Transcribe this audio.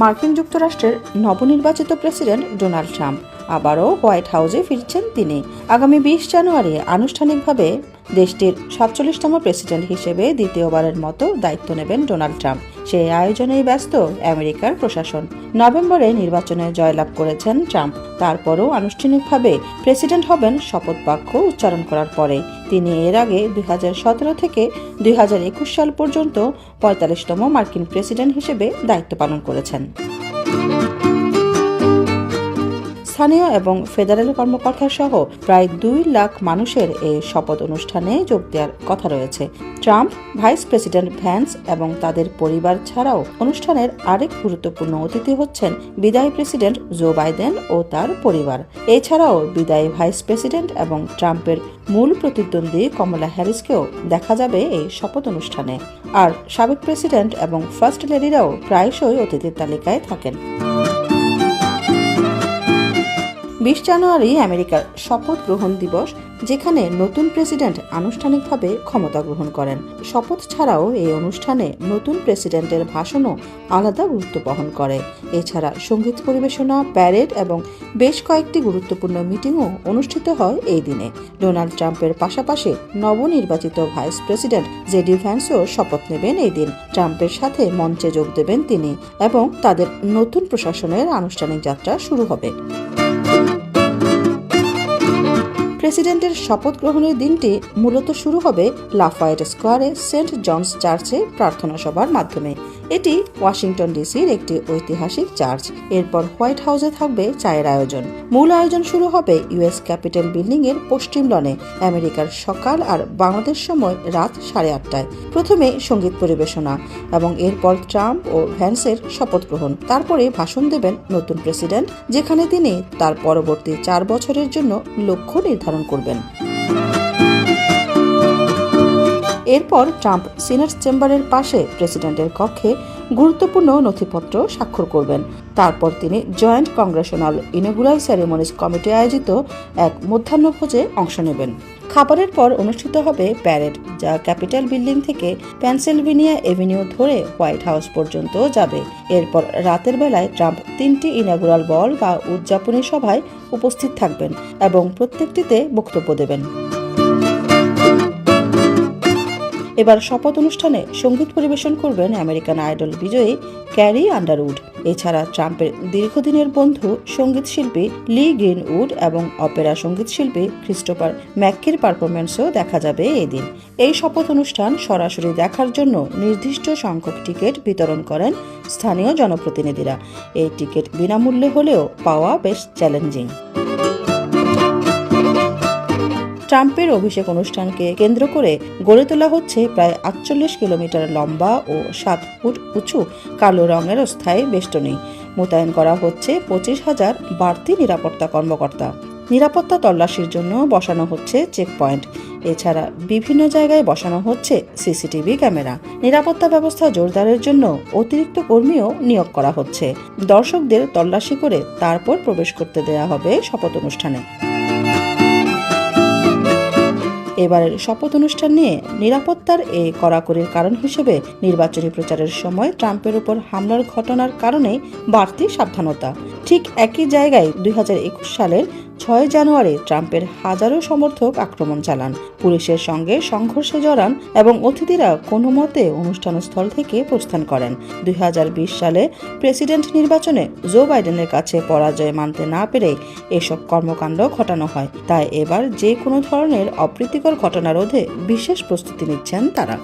মার্কিন যুক্তরাষ্ট্রের নবনির্বাচিত প্রেসিডেন্ট ডোনাল্ড ট্রাম্প। আবারও হোয়াইট হাউসে ফিরছেন তিনি। আগামী বিশ জানুয়ারি আনুষ্ঠানিকভাবে দেশটির সাতচল্লিশতম প্রেসিডেন্ট হিসেবে দ্বিতীয়বারের মতো দায়িত্ব নেবেন ডোনাল্ড ট্রাম্প। সেই আয়োজনেই ব্যস্ত আমেরিকার প্রশাসন। নভেম্বরে নির্বাচনে জয়লাভ করেছেন ট্রাম্প। তারপরও আনুষ্ঠানিকভাবে প্রেসিডেন্ট হবেন শপথ বাক্য উচ্চারণ করার পরে। তিনি এর আগে দুই হাজার সতেরো থেকে দুই হাজার একুশ সাল পর্যন্ত পঁয়তাল্লিশতম মার্কিন প্রেসিডেন্ট হিসেবে দায়িত্ব পালন করেছেন। স্থানীয় এবং ফেডারেল কর্মকর্তা সহ প্রায় দুই লাখ মানুষের এই শপথ অনুষ্ঠানে যোগ দেওয়ার কথা রয়েছে। ট্রাম্প, ভাইস প্রেসিডেন্ট ভ্যান্স এবং তাদের পরিবার ছাড়াও অনুষ্ঠানের আরেক গুরুত্বপূর্ণ অতিথি হচ্ছেন বিদায়ী প্রেসিডেন্ট জো বাইডেন ও তার পরিবার। এছাড়াও বিদায়ী ভাইস প্রেসিডেন্ট এবং ট্রাম্পের মূল প্রতিদ্বন্দ্বী কমলা হ্যারিসকেও দেখা যাবে এই শপথ অনুষ্ঠানে। আর সাবেক প্রেসিডেন্ট এবং ফার্স্ট লেডিরাও প্রায়শই অতিথির তালিকায় থাকেন। বিশ জানুয়ারি আমেরিকার শপথ গ্রহণ দিবস, যেখানে নতুন প্রেসিডেন্ট আনুষ্ঠানিকভাবে ক্ষমতা গ্রহণ করেন। শপথ ছাড়াও এই অনুষ্ঠানে নতুন প্রেসিডেন্টের ভাষণও আলাদা গুরুত্ব বহন করে। এছাড়া সংগীত পরিবেশনা, প্যারেড এবং বেশ কয়েকটি গুরুত্বপূর্ণ মিটিংও অনুষ্ঠিত হয় এই দিনে। ডোনাল্ড ট্রাম্পের পাশাপাশি নবনির্বাচিত ভাইস প্রেসিডেন্ট জেডি ভ্যান্সও শপথ নেবেন এই দিন। ট্রাম্পের সাথে মঞ্চে যোগ দেবেন তিনি এবং তাদের নতুন প্রশাসনের আনুষ্ঠানিক যাত্রা শুরু হবে। প্রেসিডেন্টের শপথ গ্রহণের দিনটি মূলত শুরু হবে লাফায়েট স্কোয়ারে সেন্ট জনস চার্চে প্রার্থনা সভার মাধ্যমে। এটি ওয়াশিংটন ডিসির একটি ঐতিহাসিক চার্চ। এরপর হোয়াইট হাউসে থাকবে চায়ের আয়োজন। মূল আয়োজন শুরু হবে ইউএস ক্যাপিটাল বিল্ডিং এর পশ্চিম লনে, আমেরিকার সকাল আর বাংলাদেশ সময় রাত সাড়ে আটটায়। প্রথমে সংগীত পরিবেশনা এবং এরপর ট্রাম্প ও ভ্যান্সের শপথ গ্রহণ। তারপরে ভাষণ দেবেন নতুন প্রেসিডেন্ট, যেখানে তিনি তার পরবর্তী চার বছরের জন্য লক্ষ্য নির্ধারণ করবেন। এরপর ট্রাম্প সিনেট চেম্বারের পাশে প্রেসিডেন্টের কক্ষে গুরুত্বপূর্ণ নথিপত্র স্বাক্ষর করবেন। তারপর তিনি joint congressional inaugural ceremonies committee আয়োজিত এক মধ্যাহ্নভোজে অংশ নেবেন। খাবারের পর অনুষ্ঠিত হবে প্যারেড, যা ক্যাপিটাল বিল্ডিং থেকে পেনসিলভেনিয়া এভিনিউ ধরে হোয়াইট হাউস পর্যন্ত যাবে। এরপর রাতের বেলায় ট্রাম্প তিনটি ইনাগুরাল বল বা উদযাপনী সভায় উপস্থিত থাকবেন এবং প্রত্যেকটিতে বক্তব্য দেবেন। এবার শপথ অনুষ্ঠানে সংগীত পরিবেশন করবেন আমেরিকান আইডল বিজয়ী ক্যারি আন্ডারউড। এছাড়া ট্রাম্পের দীর্ঘদিনের বন্ধু সংগীত শিল্পী লি গ্রিনউড এবং অপেরা সংগীত শিল্পী ক্রিস্টোফার ম্যাক্কির পারফরমেন্সও দেখা যাবে এদিন। এই শপথ অনুষ্ঠান সরাসরি দেখার জন্য নির্দিষ্ট সংখ্যক টিকিট বিতরণ করেন স্থানীয় জনপ্রতিনিধিরা। এই টিকিট বিনামূল্যে হলেও পাওয়া বেশ চ্যালেঞ্জিং। ট্রাম্পের অভিষেক অনুষ্ঠানকে কেন্দ্র করে গড়ে তোলা হচ্ছে প্রায় আটচল্লিশ কিলোমিটার লম্বা ও সাত ফুট উঁচু কালো রঙের অস্থায়ী বেষ্টনী। মোতায়েন করা হচ্ছে পঁচিশ হাজার বাড়তি নিরাপত্তা কর্মকর্তা। নিরাপত্তা তল্লাশির জন্য বসানো হচ্ছে চেক পয়েন্ট এছাড়া বিভিন্ন জায়গায় বসানো হচ্ছে সিসিটিভি ক্যামেরা। নিরাপত্তা ব্যবস্থা জোরদারের জন্য অতিরিক্ত কর্মীও নিয়োগ করা হচ্ছে। দর্শকদের তল্লাশি করে তারপর প্রবেশ করতে দেয়া হবে শপথ অনুষ্ঠানে। এবারের শপথ অনুষ্ঠান নিয়ে নিরাপত্তার এই কড়াকড়ির কারণ হিসেবে নির্বাচনী প্রচারের সময় ট্রাম্পের উপর হামলার ঘটনার কারণে বাড়তি সাবধানতা। ঠিক একই জায়গায় দুই হাজার একুশ সালের ছয় জানুয়ারি ট্রাম্পের হাজারো সমর্থক আক্রমণ চালান। পুলিশের সঙ্গে সংঘর্ষে জড়ান এবং অতিথিরা কোনো মতে অনুষ্ঠানস্থল থেকে প্রস্থান করেন। দুই হাজার বিশ সালে প্রেসিডেন্ট নির্বাচনে জো বাইডেনের কাছে পরাজয় মানতে না পেরে এসব কর্মকাণ্ড ঘটানো হয়। তাই এবার যে কোনো ধরনের অপ্রীতিকর ঘটনা রোধে বিশেষ প্রস্তুতি নিচ্ছেন তারা।